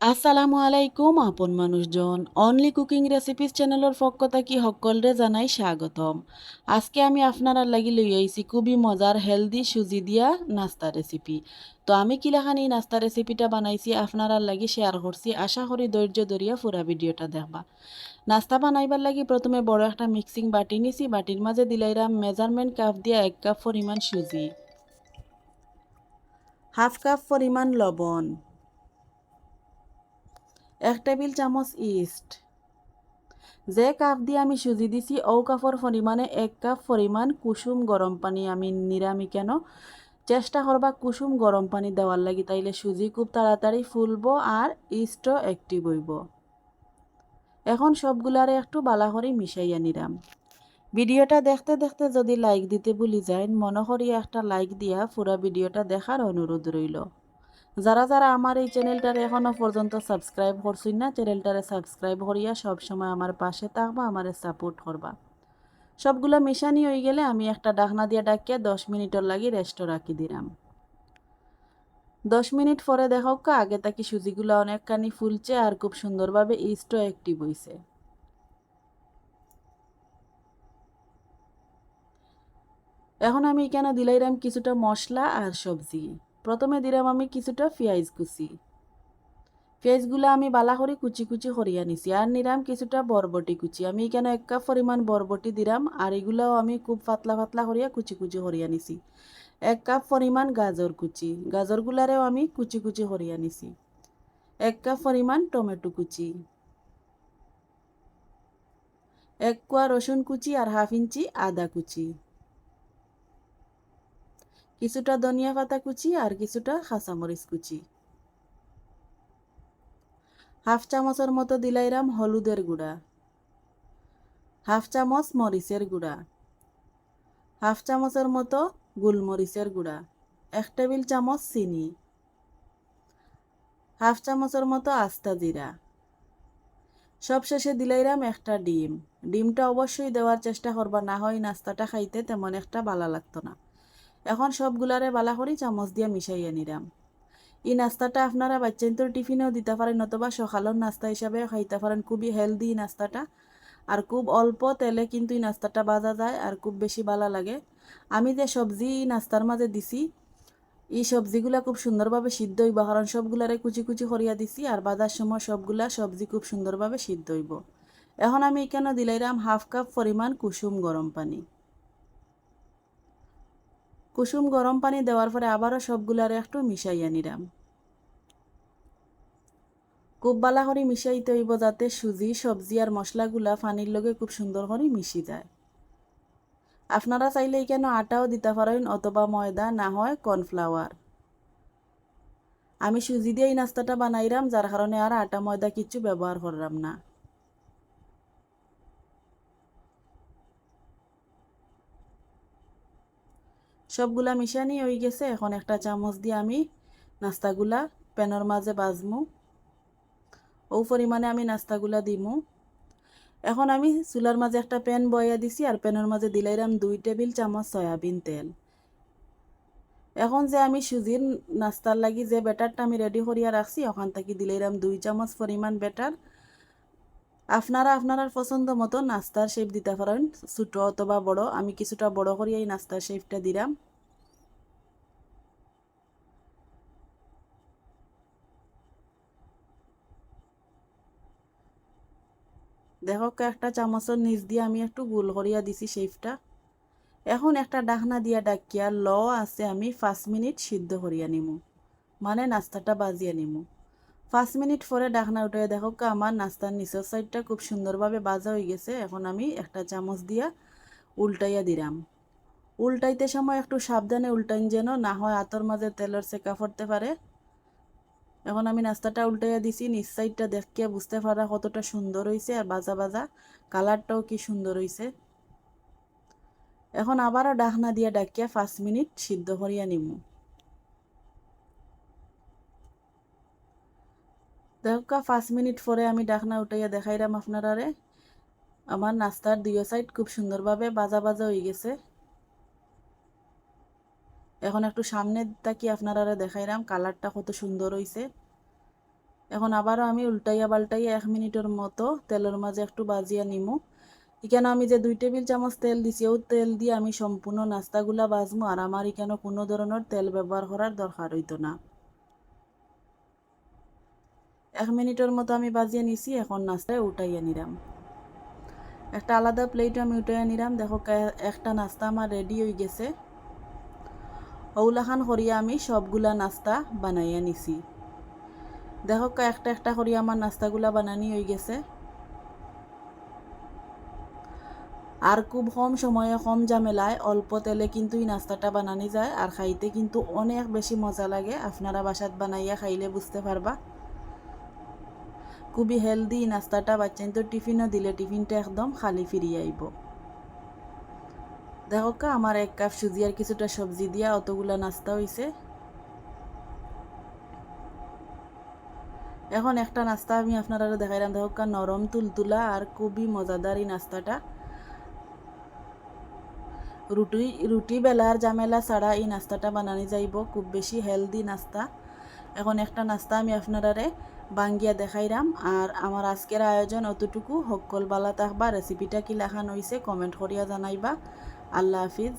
আসসালামু আলাইকুম, আপন মানুষজন। অনলি কুকিং রেসিপিস চ্যানেলের পক্ষ থাকি সকলরে জানাই স্বাগতম। আজকে আমি আপনারা লাগি লই আইছি খুবই মজার হেলদি সুজি দিয়া নাস্তা রেসিপি তো আমি কিলাখানি নাস্তা রেসিপিটা বানাইছি আপনারা লাগি শেয়ার করছি। আশা করি ধৈর্য ধরিয়া পুরা ভিডিওটা দেখবা। নাস্তা বানাইবার লাগি প্রথমে বড় একটা মিক্সিং বাটি নিছি। বাটির মাঝে দিলাইরাম মেজারমেন্ট কাপ দিয়া এক কাপ পরিমাণ সুজি। হাফ কাপ পরিমাণ লবণ। এক টেবিল চামচ ইস্ট যে কাপ দিয়ে আমি সুজি দিছি ও কাপর পরিমাণে এক কাপ পরিমাণ কুসুম গরম পানি আমি নিরামি কেন? চেষ্টা করবা কুসুম গরম পানি দেওয়ার লাগি তাইলে সুজি খুব তাড়াতাড়ি ফুলব আর ইস্টও অ্যাক্টিভ হইব। এখন সবগুলারে একটু বালা করে মিশাইয়া নিরাম ভিডিওটা দেখতে দেখতে যদি লাইক দিতে ভুলি যায় মনে করি একটা লাইক দিয়া পুরা ভিডিওটা দেখার অনুরোধ রইল যারা যারা আমার এই চ্যানেলটারে এখনও পর্যন্ত সাবস্ক্রাইব করছেন না, চ্যানেলটারে সাবস্ক্রাইব করিয়া সবসময় আমার পাশে থাকবা, আমারে সাপোর্ট করবা। সবগুলো মিশানি হয়ে গেলে আমি একটা ডাকনা দিয়ে ডাকিয়া দশ মিনিটের লাগি রেস্টও রাখি দিলাম। দশ মিনিট পরে দেখো আগে তাকি সুজিগুলো অনেকখানি ফুলছে আর খুব সুন্দরভাবে ইস্টও অ্যাক্টিভ হইছে। এখন আমি এখানে দিলাইরাম কিছুটা মশলা আর সবজি? প্রথমে দিলাম আমি কিছুটা পেঁয়াজ কুচি। পেঁয়াজগুলো আমি বালা করে কুচি কুচি করিয়া নিছি আর নিলাম কিছুটা বরবটি কুচি। আমি এখানে এক কাপ পরিমাণ বরবটি দিলাম আর এগুলাও আমি খুব পাতলা পাতলা করিয়া কুচি কুচি করিয়া নিছি এক কাপ পরিমাণ গাজর কুচি। গাজরগুলারেও আমি কুচি কুচি করিয়া নিছি এক কাপ পরিমাণ টমেটো কুচি। এক কোয়া রসুন কুচি আর হাফ ইঞ্চি আদা কুচি। কিছুটা ধনিয়া পাতা কুচি আর কিছুটা কাঁচামরিচ কুচি। হাফ চামচের মতো দিলাইরাম হলুদের গুঁড়া। হাফ চামচ মরিচের গুঁড়া। হাফ চামচের মতো গোলমরিচের গুঁড়া। এক টেবিল চামচ চিনি। হাফ চামচের মতো আস্তা জিরা। সবশেষে দিলাইরাম একটা ডিম। ডিমটা অবশ্যই দেওয়ার চেষ্টা করবা, না হয় নাস্তাটা খাইতে তেমন একটা ভালো লাগতো না। এখন সবগুলারে বালা করি চামচ দিয়ে মিশাইয়া নিলাম এই নাস্তাটা আপনারা বাচ্চাদের টিফিনেও দিতে পারেন অথবা সকালের নাস্তা হিসাবে খাইতে পারেন। খুবই হেলদি নাস্তাটা। আর খুব অল্প তেলে কিন্তু এই নাস্তাটা বাজা যায় আর খুব বেশি ভালো লাগে। আমি যে সবজি নাস্তার মাঝে দিছি, এই সবজিগুলা খুব সুন্দরভাবে সিদ্ধ হইব, কারণ সবগুলারে কুচি কুচি করিয়া দিছি আর বাজার সময় সবগুলা সবজি খুব সুন্দরভাবে সিদ্ধ হইব। এখন আমি এখানে দিলাইরাম? হাফ কাপ পরিমাণ কুসুম গরম পানি। কুসুম গরম পানি দেওয়ার পরে আবারও সবগুলারে একটু মিশাইয়া নিলাম। খুব বালা করে মিশাইতে হইব যাতে সুজি, সবজি আর মশলাগুলা পানির লগে খুব সুন্দর করে মিশি যায়। আপনারা চাইলে কেন আটাও দিতে পারেন অথবা ময়দা, না হয় কর্নফ্লাওয়ার। আমি সুজি দিয়ে এই নাস্তাটা বানাইলাম যার কারণে আর আটা, ময়দা কিচ্ছু ব্যবহার করলাম না। সবগুলা মিশানি হয়ে গেছে। এখন একটা চামচ দিয়ে আমি নাস্তাগুলা প্যানের মাঝে বাজমু। ও পরিমাণে আমি নাস্তাগুলা দিমু। এখন আমি চুলার মাঝে একটা প্যান বয়া দিছি আর প্যানের মাঝে দিলাইরাম দুই টেবিল চামচ সয়াবিন তেল। এখন যে আমি সুজির নাস্তার লাগি যে ব্যাটারটা আমি রেডি করিয়া রাখছি, ওখান থেকে দিলাইরাম দুই চামচ পরিমাণ ব্যাটার। আপনারা আপনার পছন্দ মতো নাস্তার শেপ দিতে পারেন। ছোটো অথবা বড়, আমি কিছুটা বড় করিয়া এই নাস্তার শেপটা দিলাম। দেখো একটা চামচের নিচ দিয়ে আমি একটু গোল করিয়া দিছি শেপটা এখন একটা ডাকনা দিয়া ডাকিয়া, ল আছে আমি, পাঁচ মিনিট সিদ্ধ করিয়া নিমু। মানে নাস্তাটা বাজিয়া নিমু। পাঁচ মিনিট পরে ডাকনা উঠে দেখো আমার নাস্তার নিচের সাইডটা খুব সুন্দরভাবে বাজা হয়ে গেছে। এখন আমি একটা চামচ দিয়া উল্টাইয়া দিলাম। উল্টাইতে সময় একটু সাবধানে উল্টাইন যেন না হয় আতর মাঝে তেলের সেকা পড়তে পারে। এখন আমি নাস্তাটা উল্টাইয়া দিছি, নিচ সাইডটা দেখিয়া বুঝতে পারা কতটা সুন্দর হয়েছে আর বাজা বাজা কালারটাও কি সুন্দর হয়েছে এখন আবারও ডাকনা দিয়া ডাকিয়া পাঁচ মিনিট সিদ্ধ করিয়া নিমু। দেখা পাঁচ মিনিট পরে আমি ডাকনা উঠাইয়া দেখাইলাম আপনারারে। আমার নাস্তার দুই সাইড খুব সুন্দরভাবে বাজা বাজা হয়ে গেছে। এখন একটু সামনে তাকি আপনারা দেখাইলাম কালারটা কত সুন্দর হয়েছে এখন আবারও আমি উল্টাইয়া পাল্টাইয়া এক মিনিটের মতো তেলের মাঝে একটু বাজিয়া নিমু। এখানে আমি যে দুই টেবিল চামচ তেল দিছি, ও তেল দিয়ে আমি সম্পূর্ণ নাস্তাগুলা বাজমু, আর আমার এখানে কোনো ধরনের তেল ব্যবহার করার দরকার হইতো না। এক মিনিটের মতো আমি বাজিয়ে নিছি, এখন নাস্তায় উঠাইয়া নিলাম। একটা আলাদা প্লেট আমি উঠাইয়া নিলাম। দেখো একটা নাস্তা আমার রেডি হয়ে গেছে। ওগুলাখান করিয়া আমি সবগুলা নাস্তা বানাইয়া নিছি। দেখো একটা একটা করিয়া আমার নাস্তাগুলা বানানি হয়ে গেছে। আর খুব কম সময়ে, কম ঝামেলায় অল্প তেলে কিন্তু এই নাস্তাটা বানানি যায়। আর খাইতে কিন্তু অনেক বেশি মজা লাগে। আপনারা বাসাত বানাইয়া খাইলে বুঝতে পারবা। খুবই হেলদি নাস্তাটা বাচ্চা তো টিফিনও দিলে টিফিনটা একদম খালি ফিরিয়ে আইব। দেখো কা, আমার এক কাপ সুজি আর কিছুটা সবজি দিয়া অতগুলা নাস্তা হইছে। এখন একটা নাস্তা আমি আপনারা দেখাইলাম, দেখো কা, নরম তুলতুলা আর খুবই মজাদার এই নাস্তাটা। রুটি রুটি বেলার জামেলা ছাড়া এই নাস্তাটা বানানি যাইব, খুব বেশি হেলদি নাস্তা। এখন একটা নাস্তা আমি আপনারারে বাঙ্গিয়া দেখাইরাম। আর আমার আজকের আয়োজন অতটুকু। সকল বালা তাহবা রেসিপিটা কি লেখান হয়েছে কমেন্ট করিয়া জানাইবা। আল্লাহ হাফিজ।